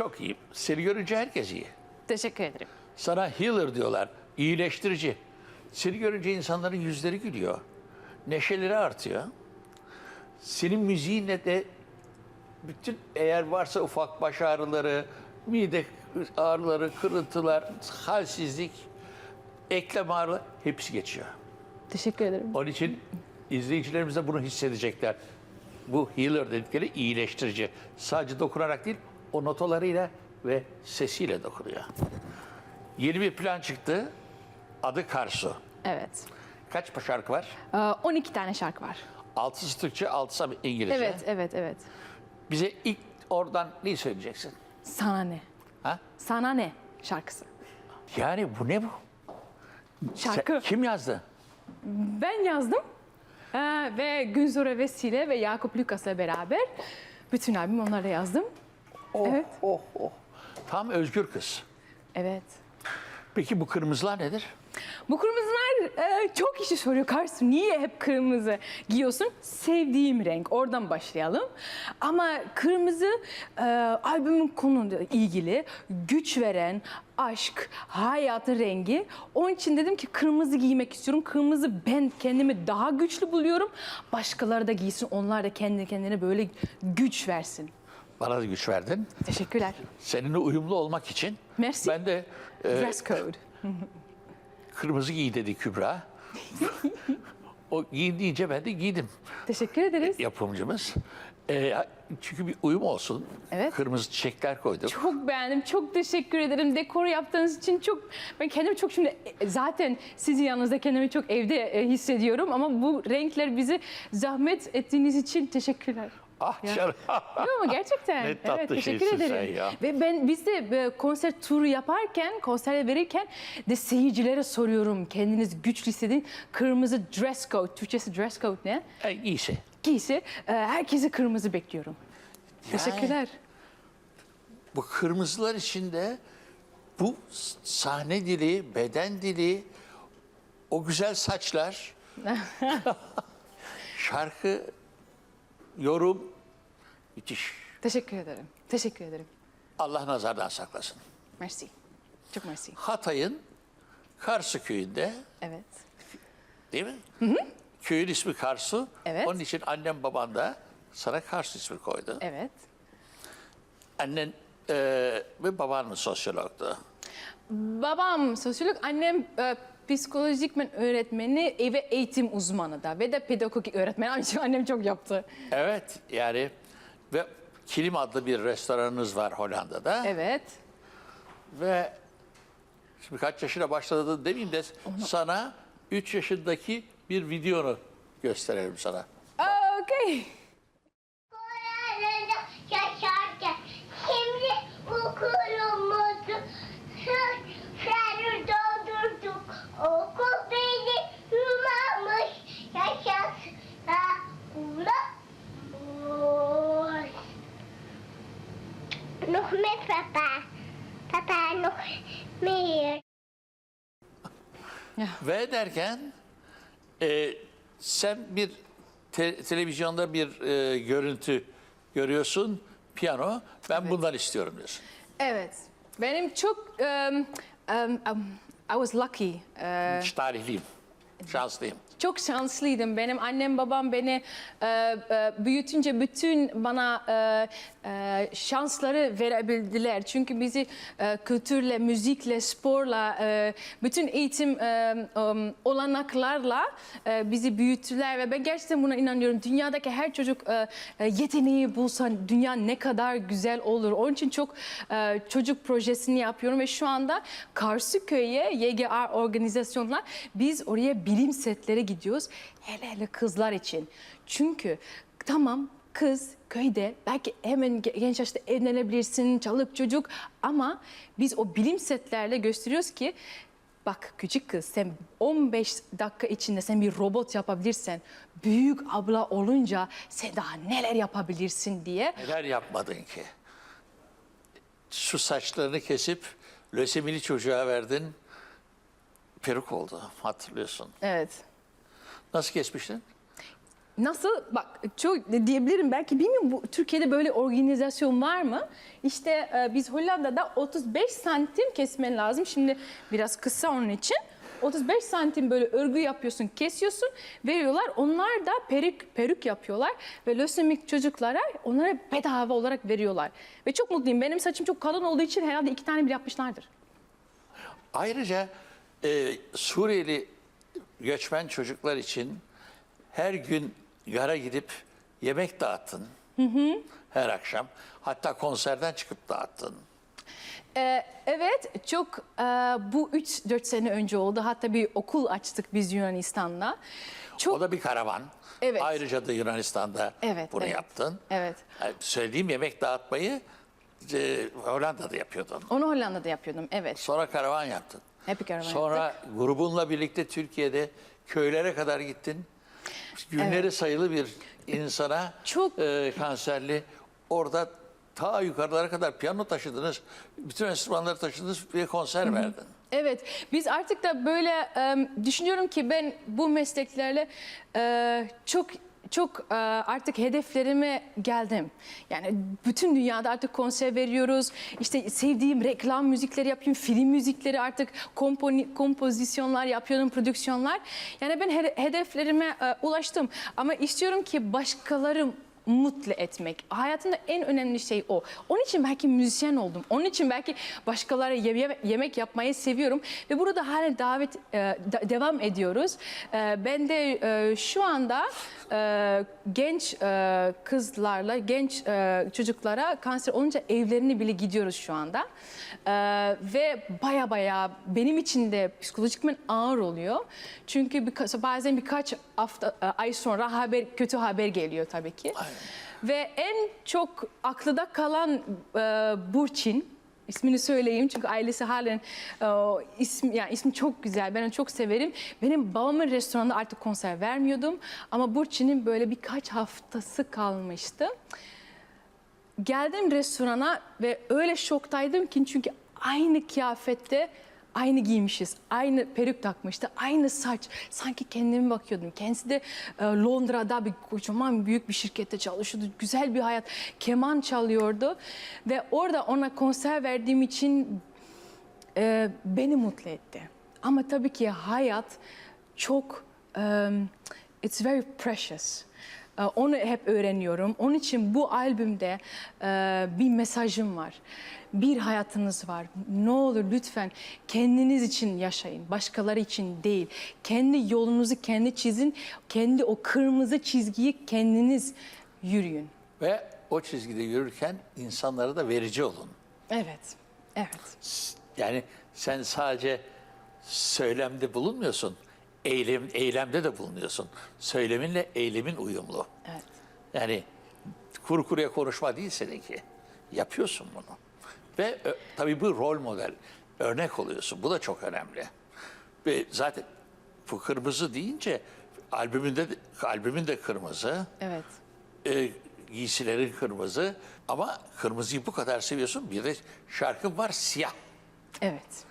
çok iyi. Seni görünce herkes iyi. Teşekkür ederim. Sana healer diyorlar, iyileştirici. Seni görünce insanların yüzleri gülüyor. Neşeleri artıyor. Senin müziğinle de bütün eğer varsa ufak baş ağrıları, mide ağrıları, kırıntılar, halsizlik, eklem ağrıları hepsi geçiyor. Teşekkür ederim. Onun için izleyicilerimiz de bunu hissedecekler. Bu healer dedikleri iyileştirici. Sadece dokunarak değil, o notalarıyla ve sesiyle dokunuyor. Yeni bir plan çıktı. Adı Karsu. Evet. Kaç şarkı var? Ee, 12 tane şarkı var. Altısı Türkçe, altısı İngilizce. Evet, evet, evet. Bize ilk oradan ne söyleyeceksin? Sana ne? Ha? Sana ne şarkısı. Yani bu ne bu? Şarkı. Sen- kim yazdı? Ben yazdım. Ee, ve Günzora Vesile ve Yakup Lukas'la beraber bütün albüm onlara yazdım. Oh, Evet. oh, oh. Tam özgür kız. Evet. Peki bu kırmızılar nedir? Bu kırmızılar e, çok kişi soruyor Karsu niye hep kırmızı giyiyorsun? Sevdiğim renk oradan başlayalım. Ama kırmızı e, albümün konuyla ilgili güç veren aşk, hayatın rengi. Onun için dedim ki kırmızı giymek istiyorum. Kırmızı ben kendimi daha güçlü buluyorum. Başkaları da giysin onlar da kendi kendine böyle güç versin. Bana da güç verdin. Teşekkürler. Seninle uyumlu olmak için Merci. ben de e, Dress code. kırmızı giy dedi Kübra. o giyin deyince ben de giydim Teşekkür ederiz. yapımcımız. E, çünkü bir uyum olsun. Evet. Kırmızı çiçekler koydum. Çok beğendim. Çok teşekkür ederim. Dekoru yaptığınız için çok ben kendimi çok şimdi e, zaten sizin yanınızda kendimi çok evde e, hissediyorum ama bu renkler bizi zahmet ettiğiniz için teşekkürler. Ah Ya. canım. Yok ama gerçekten. Ne tatlı evet, teşekkür şeysin sen ederim. ya. Ve ben biz de e, konser turu yaparken, konserler verirken de seyircilere soruyorum. Kendiniz güçlü hissedin. Kırmızı dress code. Türkçesi dress code ne? e, iyisi. Giysi. e, herkesi kırmızı bekliyorum. Teşekkürler. Bu kırmızılar içinde bu sahne dili, beden dili, o güzel saçlar, şarkı, yorum müthiş. Teşekkür ederim. Teşekkür ederim. Allah nazardan saklasın. Merci. Çok merci. Hatay'ın Karsu köyünde Evet. değil mi? Köyün ismi Karsu. Evet. Onun için annem baban da sana Karsu ismi koydu. Evet. Annen e, ve baban mı sosyologdu? Babam sosyolog, annem e, psikolojik men öğretmeni ve eğitim uzmanı da ve de pedagogik öğretmen. Annem, annem çok yaptı. Evet yani ve Kilim adlı bir restoranınız var Hollanda'da. Evet. Ve şimdi kaç yaşına başladın demeyeyim de sana 3 yaşındaki bir videonu gösterelim sana. Okey. Nuhmet Papa. Papa Nuhmet. Ve derken e, sen bir te- televizyonda bir e, görüntü görüyorsun, piyano. Ben bundan istiyorum diyorsun. Evet. Benim çok um, um, um, I was lucky. Uh, tarihliyim, şanslıyım. Çok şanslıydım. Benim annem babam beni e, e, büyütünce bütün bana e, e, şansları verebildiler. Çünkü bizi e, kültürle, müzikle, sporla, e, bütün eğitim e, um, olanaklarla e, bizi büyüttüler ve ben gerçekten buna inanıyorum. Dünyadaki her çocuk e, e, yeteneği bulsa dünya ne kadar güzel olur. Onun için çok e, çocuk projesini yapıyorum ve şu anda Karsuköy'e YGR organizasyonlar biz oraya bilim setleri gidiyoruz. Hele hele kızlar için. Çünkü tamam kız köyde belki hemen ge- genç yaşta evlenebilirsin, çalık çocuk ama biz o bilim setlerle gösteriyoruz ki Bak küçük kız sen 15 dakika içinde sen bir robot yapabilirsen büyük abla olunca sen daha neler yapabilirsin diye. Neler yapmadın ki? Şu saçlarını kesip lösemili çocuğa verdin. Peruk oldu hatırlıyorsun. Evet. Nasıl kesmiştin? Nasıl? Bak çok diyebilirim belki bilmiyorum bu Türkiye'de böyle organizasyon var mı? İşte e, biz Hollanda'da 35 santim kesmen lazım. Şimdi biraz kısa onun için. 35 santim böyle örgü yapıyorsun, kesiyorsun, veriyorlar. Onlar da peruk peruk yapıyorlar ve lösemik çocuklara onlara bedava olarak veriyorlar. Ve çok mutluyum. Benim saçım çok kalın olduğu için herhalde iki tane bile yapmışlardır. Ayrıca e, Suriyeli göçmen çocuklar için her gün gara gidip yemek dağıttın. Her akşam. Hatta konserden çıkıp dağıttın. Ee, evet, çok e, bu 3-4 sene önce oldu. Hatta bir okul açtık biz Yunanistan'da. Çok O da bir karavan. Evet. Ayrıca da Yunanistan'da Evet, bunu evet. yaptın. Evet. Yani söylediğim yemek dağıtmayı e, Hollanda'da yapıyordun. onu Hollanda'da yapıyordum. Evet. Sonra karavan yaptın. Hep karavan Sonra yaptık. grubunla birlikte Türkiye'de köylere kadar gittin. Günleri sayılı bir insana Çok- e, kanserli orada ta yukarılara kadar piyano taşıdınız. Bütün enstrümanları taşıdınız ve konser verdin. Evet, biz artık da böyle e, düşünüyorum ki ben bu mesleklerle e, çok çok e, artık hedeflerime geldim. Yani bütün dünyada artık konser veriyoruz. İşte sevdiğim reklam müzikleri yapıyorum, film müzikleri artık komponi, kompozisyonlar yapıyorum, prodüksiyonlar. Yani ben he- hedeflerime e, ulaştım. Ama istiyorum ki başkaları mutlu etmek. Hayatımda en önemli şey o. Onun için belki müzisyen oldum. Onun için belki başkaları ye- yemek yapmayı seviyorum. Ve burada hala davet e, devam ediyoruz. E, ben de e, şu anda e, genç e, kızlarla, genç e, çocuklara kanser olunca evlerine bile gidiyoruz şu anda. E, ve baya baya benim için de psikolojikmen ağır oluyor. Çünkü birka- bazen birkaç hafta e, ay sonra haber kötü haber geliyor tabii ki. Ve en çok aklıda kalan e, Burçin. İsmini söyleyeyim çünkü ailesi halen e, isim yani ismi çok güzel. Ben onu çok severim. Benim babamın restoranında artık konser vermiyordum ama Burçin'in böyle birkaç haftası kalmıştı. Geldim restorana ve öyle şoktaydım ki çünkü aynı kıyafette aynı giymişiz. Aynı peruk takmıştı. Aynı saç. Sanki kendime bakıyordum. Kendisi de e, Londra'da bir kocaman büyük bir şirkette çalışıyordu. Güzel bir hayat. Keman çalıyordu. Ve orada ona konser verdiğim için e, beni mutlu etti. Ama tabii ki hayat çok, um, it's very precious. E, Onu hep öğreniyorum. Onun için bu albümde e, bir mesajım var. Bir hayatınız var. Ne olur lütfen kendiniz için yaşayın. Başkaları için değil. Kendi yolunuzu kendi çizin. Kendi o kırmızı çizgiyi kendiniz yürüyün. Ve o çizgide yürürken insanlara da verici olun. Evet. Evet. Yani sen sadece söylemde bulunmuyorsun. Eylem, eylemde de bulunuyorsun. Söyleminle eylemin uyumlu. Evet. Yani kuru kuruya konuşma değil seninki. Yapıyorsun bunu. Ve ö, tabii bu rol model, örnek oluyorsun. Bu da çok önemli. Ve zaten bu kırmızı deyince albümünde de, albümün de kırmızı, Evet. e, giysilerin kırmızı ama kırmızıyı bu kadar seviyorsun. Bir de şarkın var siyah. Evet.